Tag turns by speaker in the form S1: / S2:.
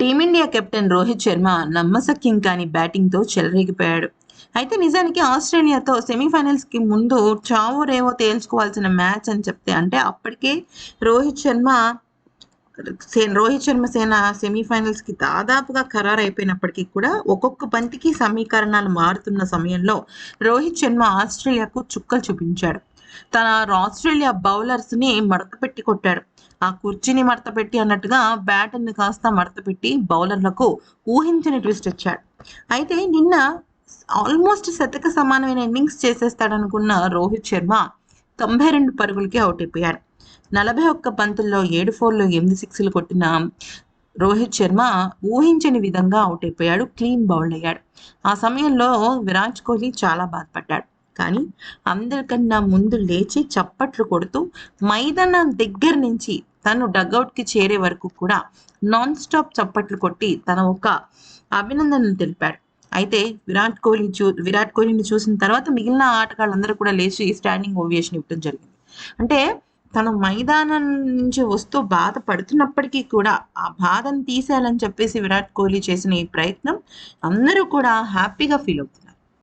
S1: Team India captain Rohit Sharma నమ్మసక్యం కాని బ్యాటింగ్తో చెలరేగిపోయాడు. అయితే నిజానికి ఆస్ట్రేలియాతో సెమీఫైనల్స్కి ముందు చావో రేవో తేల్చుకోవాల్సిన మ్యాచ్ అని చెప్తే అంటే అప్పటికే రోహిత్ శర్మ రోహిత్ శర్మ సేన సెమీఫైనల్స్కి దాదాపుగా ఖరారు అయిపోయినప్పటికీ కూడా ఒక్కొక్క బంతికి సమీకరణాలు మారుతున్న సమయంలో రోహిత్ శర్మ ఆస్ట్రేలియాకు చుక్కలు చూపించాడు. తన ఆస్ట్రేలియా బౌలర్స్ని మడత పెట్టి కొట్టాడు. ఆ కుర్చీని మడత పెట్టి అన్నట్టుగా బ్యాటర్ని కాస్త మడత పెట్టి బౌలర్లకు ఊహించని ట్విస్ట్ ఇచ్చాడు. అయితే నిన్న ఆల్మోస్ట్ శతక సమానమైన ఇన్నింగ్స్ చేసేస్తాడనుకున్న రోహిత్ శర్మ తొంభై రెండు పరుగులకి అవుట్ అయిపోయాడు. నలభై ఒక్క పంతుల్లో ఏడు ఫోర్లు ఎనిమిది సిక్స్లు కొట్టిన రోహిత్ శర్మ ఊహించని విధంగా అవుట్ అయిపోయాడు. క్లీన్ బౌల్డ్ అయ్యాడు. ఆ సమయంలో విరాట్ కోహ్లీ చాలా బాధపడ్డాడు. కానీ అందరికన్నా ముందు లేచి చప్పట్లు కొడుతూ మైదానం దగ్గర నుంచి తను డగౌట్కి చేరే వరకు కూడా నాన్ స్టాప్ చప్పట్లు కొట్టి తన ఒక అభినందనలు తెలిపాడు. అయితే విరాట్ కోహ్లీ చూ విరాట్ కోహ్లీని చూసిన తర్వాత మిగిలిన ఆటగాళ్ళందరూ కూడా లేచి స్టాండింగ్ ఓవియేషన్ ఇవ్వడం జరిగింది. అంటే తను మైదానం నుంచి వస్తూ బాధ పడుతున్నప్పటికీ కూడా ఆ బాధను తీసేయాలని చెప్పేసి విరాట్ కోహ్లీ చేసిన ఈ ప్రయత్నం అందరూ కూడా హ్యాపీగా ఫీల్ అవుతుంది.